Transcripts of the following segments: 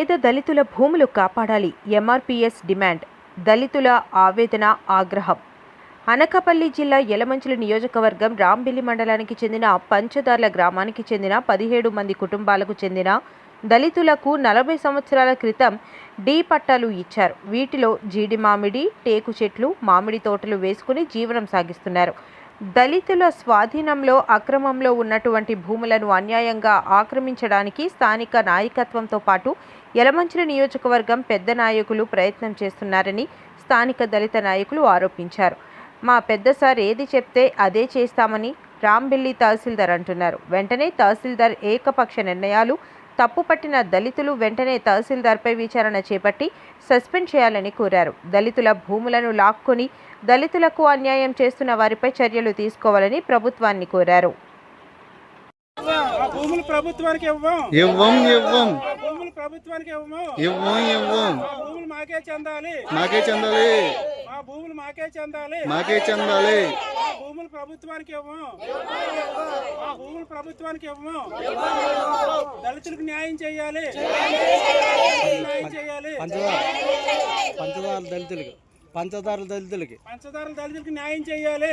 పేద దళితుల భూములు కాపాడాలి ఎంఆర్పీఎస్ డిమాండ్ దళితుల ఆవేదన ఆగ్రహం. అనకాపల్లి జిల్లా యలమంచుల నియోజకవర్గం రాంబిల్లి మండలానికి చెందిన పంచదార్ల గ్రామానికి చెందిన పదిహేడు మంది కుటుంబాలకు చెందిన దళితులకు నలభై సంవత్సరాల క్రితం డీ పట్టాలు ఇచ్చారు. వీటిలో జీడి మామిడి టేకు చెట్లు మామిడి తోటలు వేసుకుని జీవనం సాగిస్తున్నారు. దళితుల స్వాధీనంలో అక్రమంలో ఉన్నటువంటి భూములను అన్యాయంగా ఆక్రమించడానికి స్థానిక నాయకత్వంతో పాటు యలమంచిలి నియోజకవర్గం పెద్ద నాయకులు ప్రయత్నం చేస్తున్నారని స్థానిక దళిత నాయకులు ఆరోపించారు. మా పెద్ద సార్ ఏది చెప్తే అదే చేస్తామని రాంబిల్లి తహసీల్దార్ అంటున్నారు. వెంటనే తహసీల్దార్ ఏకపక్ష నిర్ణయాలు తప్పుపట్టిన దళితులు వెంటనే తహసీల్దార్పై విచారణ చేపట్టి సస్పెండ్ చేయాలని కోరారు. దళితుల భూములను లాక్కొని దళితులకు అన్యాయం చేస్తున్న వారిపై చర్యలు తీసుకోవాలని ప్రభుత్వాన్ని కోరారు. ఆ భూములు ప్రభుత్వానికి ఇవ్వం ఇవ్వం. భూములు ప్రభుత్వానికి ఇవ్వము. ఇవ్వం ఇవ్వం ఆ భూములు మాకే చెందాలి. మాకే చెందాలి. ఆ భూములు మాకే చెందాలి. మాకే చెందాలి. ఆ భూములు ప్రభుత్వానికి ఇవ్వం ఆ భూములు ప్రభుత్వానికి ఇవ్వము. దళితులకు న్యాయం చేయాలి. న్యాయం చేయాలి. పంచదార. దళితులకి. పంచదార దళితులకి. పంచదారుల దళితులకు న్యాయం చేయాలి.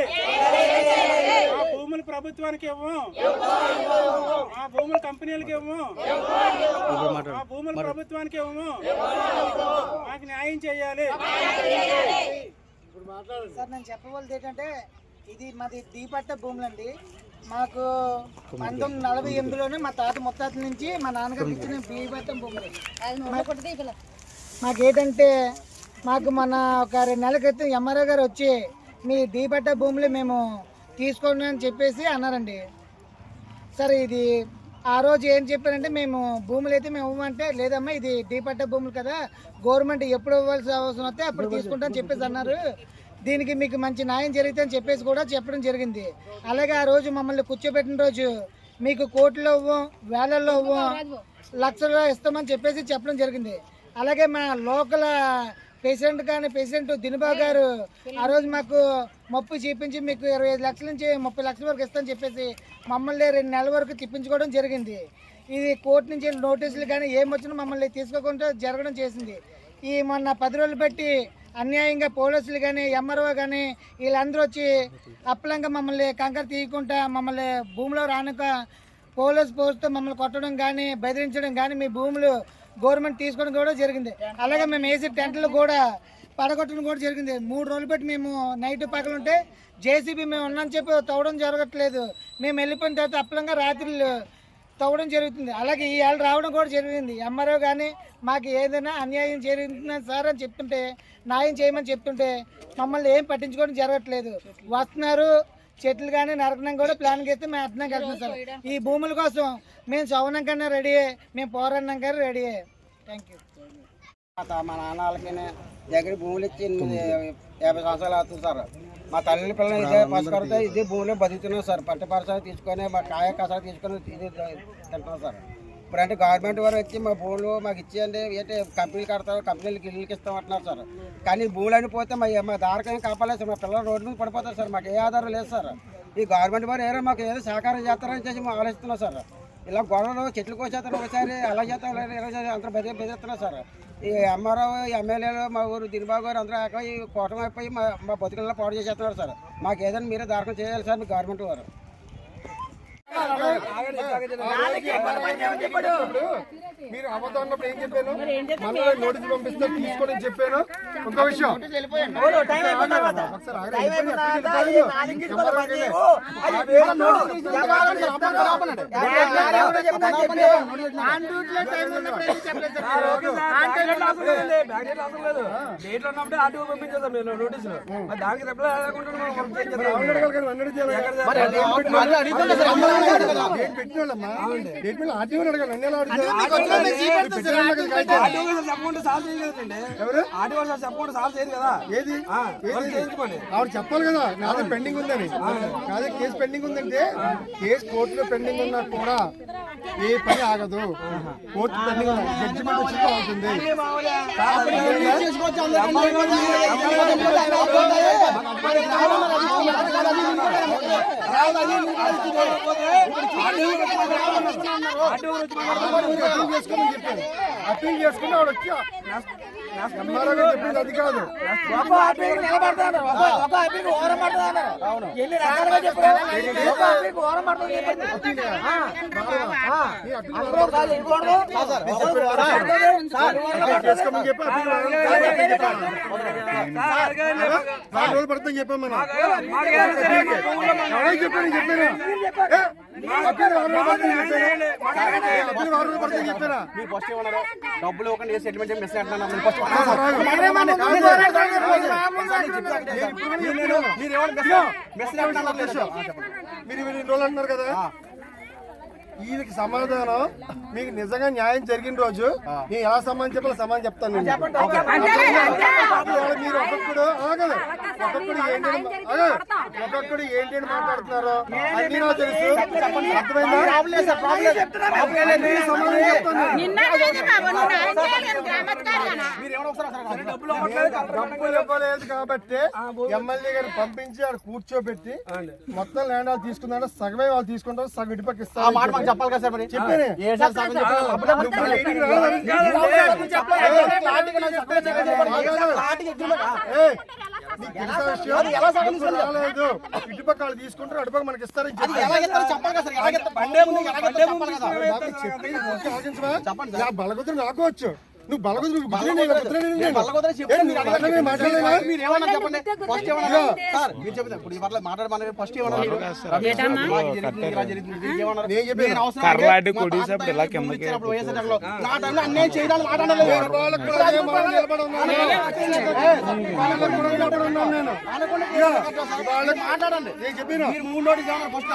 ఆ భూములు ప్రభుత్వానికి ఇవ్వం ఆ భూములు కంపెనీలకు ఇవ్వం భూములు ప్రభుత్వానికి ఇవ్వము మాకు న్యాయం చేయాలి. సార్ నేను చెప్పవలది ఏంటంటే ఇది మాది దీపట్ట భూములండి. మాకు పంతొమ్మిది నలభై ఎనిమిదిలోనే మా తాత ముత్తాతల నుంచి మా నాన్నగారికి ఇచ్చిన దీపట్ట భూములు. మాకేంటంటే మాకు మన ఒక రెండు నెలల క్రితం ఎంఆర్ఓ గారు వచ్చి మీ దీపట్ట భూములు మేము తీసుకోండి అని చెప్పేసి అన్నారండి. సరే ఇది ఆ రోజు ఏం చెప్పారంటే మేము భూములు అయితే మేము ఇవ్వమంటే లేదమ్మా ఇది డీపట్ట భూములు కదా గవర్నమెంట్ ఎప్పుడు ఇవ్వాల్సిన అవసరం వస్తే అప్పుడు తీసుకుంటాం చెప్పేసి అన్నారు. దీనికి మీకు మంచి న్యాయం జరిగితే అని చెప్పేసి కూడా చెప్పడం జరిగింది. అలాగే ఆ రోజు మమ్మల్ని కూర్చోబెట్టిన రోజు మీకు కోట్లో ఇవ్వం వేలల్లో ఇవ్వం లక్షల్లో ఇస్తామని చెప్పేసి చెప్పడం జరిగింది. అలాగే మా లోకల్ పేషెంట్ కానీ పేషెంట్ దినబాబు గారు ఆ రోజు మాకు మప్పు చూపించి మీకు ఇరవై ఐదు లక్షల నుంచి ముప్పై లక్షల వరకు ఇస్తామని చెప్పేసి మమ్మల్ని రెండు నెలల వరకు తిప్పించుకోవడం జరిగింది. ఇది కోర్టు నుంచి నోటీసులు కానీ ఏం వచ్చినా మమ్మల్ని తీసుకోకుండా జరగడం చేసింది. ఈ మొన్న పది రోజులు బట్టి అన్యాయంగా పోలీసులు కానీ ఎంఆర్ఓ కానీ వీళ్ళందరూ వచ్చి అప్పలంగా మమ్మల్ని కంకర తీయకుండా మమ్మల్ని భూమిలో రానుక పోలీస్ పోస్ట్తో మమ్మల్ని కొట్టడం కానీ బెదిరించడం కానీ మీ భూములు గవర్నమెంట్ తీసుకోవడం కూడా జరిగింది. అలాగే మేము వేసే టెంట్లు కూడా పడగొట్టడం కూడా జరిగింది. మూడు రోజులు పెట్టి మేము నైట్ పగలుంటే జేసీబీ మేము ఉన్నామని చెప్పి తవ్వడం జరగట్లేదు. మేము వెళ్ళిపోయిన తర్వాత అప్పలంగా రాత్రులు తవ్వడం జరుగుతుంది. అలాగే ఈ ఏళ్ళు రావడం కూడా జరిగింది. ఎంఆర్ఓ కానీ మాకు ఏదైనా అన్యాయం జరుగుతుందని సార్ అని చెప్తుంటే న్యాయం చేయమని చెప్తుంటే మమ్మల్ని ఏం పట్టించుకోవడం జరగట్లేదు. వస్తున్నారు చెట్లు కానీ నరకడం కూడా ప్లాన్ చేస్తే మేము అర్థం కలుగుతాం సార్. ఈ భూముల కోసం మేము చవనం కన్నా రెడీ మేము పోరాడినాం కానీ రెడీ థ్యాంక్ యూ మా మా నాన్న వాళ్ళకి దగ్గర భూములు ఇచ్చి ఎనిమిది యాభై సంవత్సరాలు అవుతుంది సార్. మా తల్లి పిల్లలు ఇదే పసుకరితే ఇదే భూమిలో బతుకుతున్నాం సార్. పట్ట పరిసరాలు తీసుకొని మా కాయ కసాలు తీసుకొని ఇది తింటున్నాం సార్. ఇప్పుడు అంటే గవర్నమెంట్ వారు వచ్చి మా భూములు మాకు ఇచ్చేయండి ఏంటి కంపెనీలు కడతారు కంపెనీలకి ఇస్తాం ఇస్తామంటున్నారు సార్. కానీ భూములు అని పోతే మా మా దారికేం కాపాలేదు సార్ మా పిల్లలు రోడ్డు మీద పడిపోతారు సార్ మాకు ఏ ఆధారం లేదు సార్. ఈ గవర్నమెంట్ వారు ఏదో మాకు ఏదో సహకారం చేస్తారని చేసి మేము ఆలోచిస్తున్నాం సార్. ఇలా గొడవలు చెట్లు కోసేస్తారు ఒకసారి అలా చేస్తారు ఇలా చేస్తారు అందరూ బెదిరి బెదిరిస్తున్నారు సార్. ఈ ఎంఆర్ఓ ఎమ్మెల్యేలు మా ఊరు దినబాబు గారు అందరూ అక్కడ ఈ కూటమి అయిపోయి మా మా బతుకులలో పాడు చేసేస్తున్నారు సార్. మాకు ఏదైనా మీరే దారకం చేయాలి సార్ మీ గవర్నమెంట్ వారు. మీరు అబద్ధం అన్నప్పుడు ఏం చెప్పాను? మళ్ళీ నోటీస్ పంపిస్తే తీసుకొని చెప్పాను. ఇంకో విషయం? అవును అడగాలి కానీ అన్నట్టు చేయాలి. ఆవిడ చెప్పాలి కదా నాది పెండింగ్ ఉందని. నాది కేసు పెండింగ్ ఉందంటే కేసు కోర్టులో పెండింగ్ ఉన్నా కూడా ఏ పని ఆగదు. కోర్టు పెండింగ్ జడ్జిమెంట్ వచ్చి అవుతుంది. చెప్పాను అప్పీల్ చేసుకుని ఆవిడ వచ్చి చెప్పింది అది కాదు ఒక అప్పీకి నిలబడతాను ఒక అప్పీకి ఓరం పడుతుంది ఎన్ని రకాలుగా చెప్పారు ఒక అప్పీకి ఓరం పడుతుంది ఆ, అందరూ కాదు పడుతుంది. పడుతుంది. చెప్పాను నాలుగు రోజులు ఎవరైనా చెప్పాను చెప్పాను చెప్పాను మీరు ఫస్ట్ ఏమన్నారు డబ్బులు ఒక సెటిల్మెంట్ చేసి మెసేజ్ అంటున్నాను మీరు మెసేజ్ అంటున్నారు మీరు ఇవి రోజులు అంటున్నారు కదా వీరికి సమాధానం మీకు నిజంగా న్యాయం జరిగిన రోజు నేను ఎలా సమాధానం చెప్పాలో సమాధానం చెప్తాను ఒక్కొక్కడు ఆగదు ఒక్కొక్కడు ఏంటి. ఒక్కొక్కడు ఏంటి అని మాట్లాడుతున్నారు అన్ని నాకు తెలుసు డబ్బులు ఇవ్వలేదు కాబట్టి ఎమ్మెల్యే గారు పంపించి ఆడ కూర్చోబెట్టి మొత్తం ల్యాండ్ వాళ్ళు తీసుకున్నాడు సగమే వాళ్ళు తీసుకుంటారు సగం ఇటుపక్క ఆ మాట మాకు ఇస్తారు చెప్పాలి కదా సార్ మరి చెప్పాను. ఏ సార్ సగం చెప్పాలి అప్పుడే మరి నువ్వు మీటింగ్ రావాలి. ఏయ్, నీకు తెలుసా విషయం? డబ్బులు రాలేదు. ఇటుపక్క వాళ్ళు తీసుకుంటారు అటుపక్క మనకి ఇస్తారని చెప్పి ఎలా చెప్తారో చెప్పాలి కదా సార్ ఎలా చెప్తారు బండే ముందు ఎలా చెప్తారో చెప్పాలి కదా బాబు, చెప్పేది ఓకే ఆలోచించవా? నా బలగొద్దు నాకు వచ్చు నువ్వు బలగొద్దు మాట్లాడండి. నేను చెప్పాను? మీరు మూడు ఏమన్నారు? ఫస్ట్